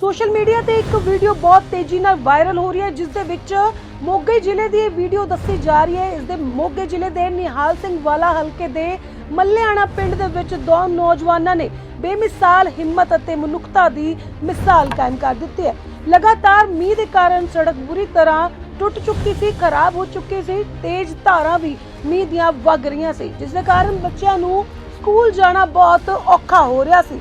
Social media ਤੇ ਇੱਕ video ਬਹੁਤ ਤੇਜ਼ੀ ਨਾਲ ਵਾਇਰਲ ਹੋ ਰਹੀ ਹੈ, ਜਿਸ ਦੇ ਵਿੱਚ ਮੋਗੇ ਜ਼ਿਲ੍ਹੇ ਦੀ ਇਹ ਵੀਡੀਓ ਦੱਸੀ ਜਾ ਰਹੀ ਹੈ। ਇਸ ਦੇ ਮੋਗੇ ਜ਼ਿਲ੍ਹੇ ਦੇ ਨਿਹਾਲ ਸਿੰਘ ਵਾਲਾ ਹਲਕੇ ਦੇ ਮੱਲਿਆਣਾ ਪਿੰਡ ਦੇ ਵਿੱਚ ਦੋ ਨੌਜਵਾਨਾਂ ਨੇ ਬੇਮਿਸਾਲ ਹਿੰਮਤ ਅਤੇ ਮਨੁੱਖਤਾ ਦੀ ਮਿਸਾਲ ਕਾਇਮ ਕਰ ਦਿੱਤੀ ਹੈ। ਲਗਾਤਾਰ ਮੀਂਹ ਦੇ ਕਾਰਨ ਸੜਕ ਬੁਰੀ ਤਰ੍ਹਾਂ ਟੁੱਟ ਚੁੱਕੀ ਸੀ, ਖਰਾਬ ਹੋ ਚੁੱਕੀ ਸੀ, ਤੇਜ਼ ਧਾਰਾਂ ਵੀ ਮੀਂਹ ਦੀਆਂ ਵਗ ਰਹੀਆਂ ਸੀ, ਜਿਸ ਦੇ ਕਾਰਨ ਬੱਚਿਆਂ ਨੂੰ ਸਕੂਲ ਜਾਣਾ ਬਹੁਤ ਔਖਾ ਹੋ ਰਿਹਾ ਸੀ।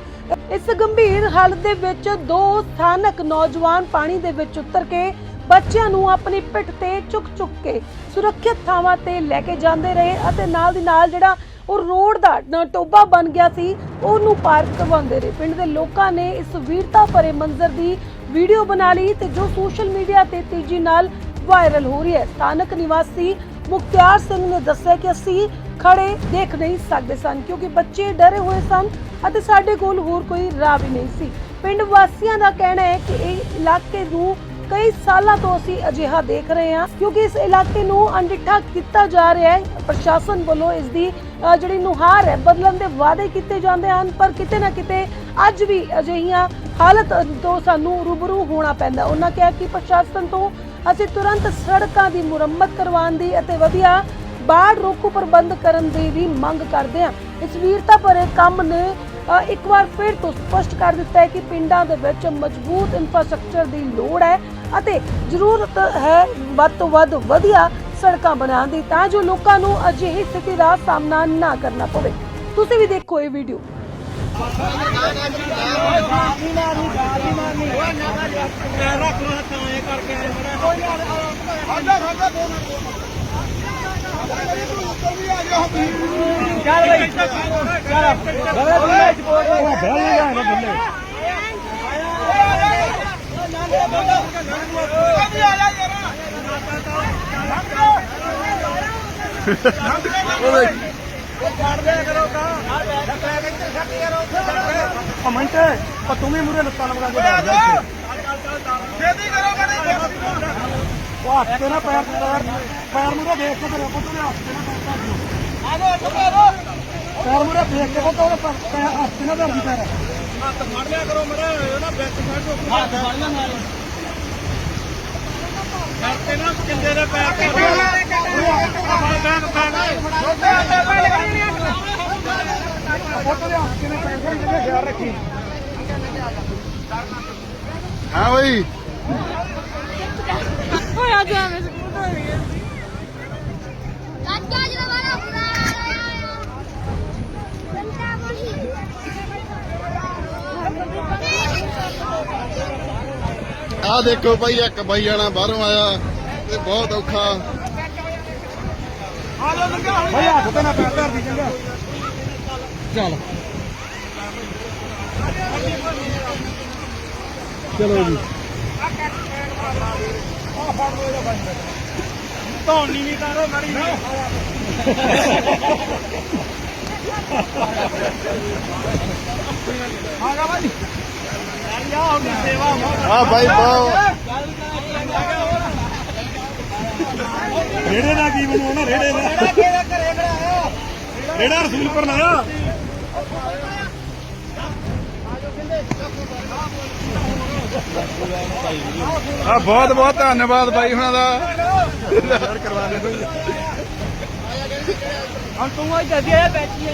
ਇਸ ਗੰਭੀਰ ਹਾਲਤ ਦੇ ਵਿੱਚ ਦੋ ਸਥਾਨਕ ਨੌਜਵਾਨ ਪਾਣੀ ਦੇ ਵਿੱਚ ਉਤਰ ਕੇ ਬੱਚਿਆਂ ਨੂੰ ਆਪਣੀ ਪਿੱਠ ਤੇ ਚੁੱਕ ਚੁੱਕ ਕੇ ਸੁਰੱਖਿਅਤ ਥਾਵਾਂ ਤੇ ਲੈ ਕੇ ਜਾਂਦੇ ਰਹੇ ਅਤੇ ਨਾਲ ਦੀ ਨਾਲ ਜਿਹੜਾ ਉਹ ਰੋਡ ਦਾ ਨਾ ਟੋਬਾ ਬਣ ਗਿਆ ਸੀ, ਉਹਨੂੰ ਪਾਰ ਕਰਵਾਉਂਦੇ ਰਹੇ। ਪਿੰਡ ਦੇ ਲੋਕਾਂ ਨੇ ਇਸ ਵੀਰਤਾ ਭਰੇ ਮੰਜ਼ਰ ਦੀ ਵੀਡੀਓ ਬਣਾ ਲਈ ਤੇ ਜੋ ਸੋਸ਼ਲ ਮੀਡੀਆ ਤੇ ਤੇਜ਼ੀ ਨਾਲ ਵਾਇਰਲ ਹੋ ਰਹੀ ਹੈ। ਸਥਾਨਕ ਨਿਵਾਸੀ ਮੁਖਤਿਆਰ ਸਿੰਘ ਨੇ ਦੱਸਿਆ ਕਿ ਅਸੀਂ ਖੜੇ ਦੇਖ ਨਹੀਂ ਸਕਦੇ ਸਨ, ਕਿਉਂਕਿ ਬੱਚੇ ਡਰੇ ਹੋਏ ਸਨ ਅਤੇ ਸਾਡੇ ਕੋਲ ਹੋਰ ਕੋਈ ਰਾਹ ਵੀ ਨਹੀਂ ਸੀ। ਪਿੰਡ ਵਾਸੀਆਂ ਦਾ ਕਹਿਣਾ ਹੈ ਕਿ ਇਹ ਇਲਾਕੇ ਨੂੰ ਕਈ ਸਾਲਾਂ ਤੋਂ ਅਸੀਂ ਅਜਿਹਾ ਦੇਖ ਰਹੇ ਹਾਂ, ਕਿਉਂਕਿ ਇਸ ਇਲਾਕੇ ਨੂੰ ਅਣਡਿੱਠਾ ਕੀਤਾ ਜਾ ਰਿਹਾ ਹੈ। ਪ੍ਰਸ਼ਾਸਨ ਵੱਲੋਂ ਇਸ ਦੀ ਜਿਹੜੀ ਨੁਹਾਰ ਹੈ, ਬਦਲਣ ਦੇ ਵਾਅਦੇ ਕੀਤੇ ਜਾਂਦੇ ਹਨ, ਪਰ ਕਿਤੇ ਨਾ ਕਿਤੇ ਅੱਜ ਵੀ ਅਜਿਹੀਆਂ ਹਾਲਤ ਤੋਂ ਸਾਨੂੰ ਰੂਬਰੂ ਹੋਣਾ ਪੈਂਦਾ ਉਹਨਾਂ ਕਿਹਾ ਕਿ ਪ੍ਰਸ਼ਾਸਨ ਤੋਂ ਅਸੀਂ ਤੁਰੰਤ ਸੜਕਾਂ ਦੀ ਮੁਰੰਮਤ ਕਰਵਾਉਣ ਦੀ ਅਤੇ ਵਧੀਆ ਬਾੜ ਰੋਕੂ ਪ੍ਰਬੰਧ ਕਰਨ ਦੀ ਵੀ ਮੰਗ ਕਰਦੇ ਹਾਂ। ਇਸ ਵੀਰਤਾ ਭਰੇ ਕੰਮ ਨੇ ਇੱਕ ਵਾਰ ਫਿਰ ਤੋਂ ਸਪਸ਼ਟ ਕਰ ਦਿੱਤਾ ਹੈ ਕਿ ਪਿੰਡਾਂ ਦੇ ਵਿੱਚ ਮਜ਼ਬੂਤ ਇਨਫਰਾਸਟ੍ਰਕਚਰ ਦੀ ਲੋੜ ਹੈ ਅਤੇ ਜ਼ਰੂਰਤ ਹੈ ਵੱਧ ਤੋਂ ਵੱਧ ਵਧੀਆ ਸੜਕਾਂ ਬਣਾਉਣ ਦੀ ਤਾਂ ਜੋ ਲੋਕਾਂ ਨੂੰ ਅਜਿਹੀ ਸਥਿਤੀ ਦਾ ਸਾਹਮਣਾ ਨਾ ਕਰਨਾ ਪਵੇ। ਤੁਸੀਂ ਵੀ ਦੇਖੋ ਇਹ ਵੀਡੀਓ ਪੈਰ ਰੱਖ ਲੋ ਹੱਥਾਂ ਐ ਕਰਕੇ ਕੋਈ ਆ ਸਾਡਾ ਸਾਡਾ ਦੋ ਨਾ ਚੱਲ ਬਈ। ਚੱਲ ਬਈ ਬੰਦੇ ਚ ਬੋਲ ਰਿਹਾ ਬੈਲ ਨਹੀਂ ਆਇਆ ਨਾ ਬੰਦੇ ਉਹਦੇ ਉਹ ਛੱਡ ਦੇ ਕਰੋ ਕਾ ਛੱਡ ਦੇ ਕਰੋ ਛੱਡ ਦੇ ਕਮੈਂਟ ਪਰ ਤੂੰ ਵੀ ਮੂਰੇ ਲੱਤਾਂ ਲਗਾ ਕੇ ਬੈਠ ਜਾ ਛੇਤੀ ਕਰੋ ਕਦੇ ਉਹ ਹੱਥ ਤੇ ਨਾ ਪੈਰ ਪੈਰ ਪੈਰ ਮੂਰੇ ਦੇਖ ਕੇ ਤੇਰੇ ਪੁੱਤ ਨੇ ਹੱਥ ਤੇ ਨਾ ਪੈਰ। ਆ ਲੋ ਚੁੱਕੋ ਪੈਰ ਮੂਰੇ ਦੇਖ ਕੇ ਪੈਰ- ਪੈਰ ਹੱਥ ਤੇ ਨਾ ਧਰ ਦੀ ਪੈਰ। ਹੱਥ ਫੜ ਲਿਆ ਕਰੋ ਮੜਾ ਨਾ ਵਿੱਚ ਫੜ ਲੋ ਹੱਥ ਫੜ ਲਿਆ ਨਾਲ। ਕਰਕੇ ਨਾ ਕਿੰਦੇ ਦੇ ਪੈਰ ਤੇ ਬੈਗ ਪੁੱਤ ਦੇ ਹੱਥ ਤੇ ਨਾ ਪੈਰ ਧਰ ਦੇ ਖਿਆਲ ਰੱਖੀ ਹਾਂ ਬਈ। ਹੋਇਆ ਜਾਵੇਂ ਸਕੂਲ ਹੋ ਗਿਆ ਚਾਚਾ ਜੀ ਵਾਲਾ ਆਹ ਦੇਖੋ ਭਾਈ ਇੱਕ ਬਾਈ ਜਾਣਾ ਬਾਹਰੋਂ ਆਇਆ ਤੇ ਬਹੁਤ ਔਖਾ। ਭਾਈ ਹੱਥ ਤੇ ਨਾ ਪੈਰ ਧਰ ਦੀ ਚੰਗਾ। ਚੱਲ। ਚਲੋ ਜੀ। ਧੌਣੀ ਨਹੀਂ ਕਰੋ ਮੜੀ ਆਗਾ ਭਾਈ ਯਾ ਹੋ ਗਈ ਰੇੜੇ ਦਾ ਕੀ ਬਣਾਉਣਾ ਰੇੜੇ ਦਾ। ਕਿਹੜਾ ਘਰੇ ਖੜਾਇਆ ਰੇੜਾ ਰਸੂਲਪੁਰ ਆ ਬਹੁਤ ਬਹੁਤ ਧੰਨਵਾਦ ਬਾਈ ਹੁਣਾਂ ਦਾ। ਹੁਣ ਤੂੰ ਆ ਜੱਦੀ ਆ ਬੈਠੀ ਆ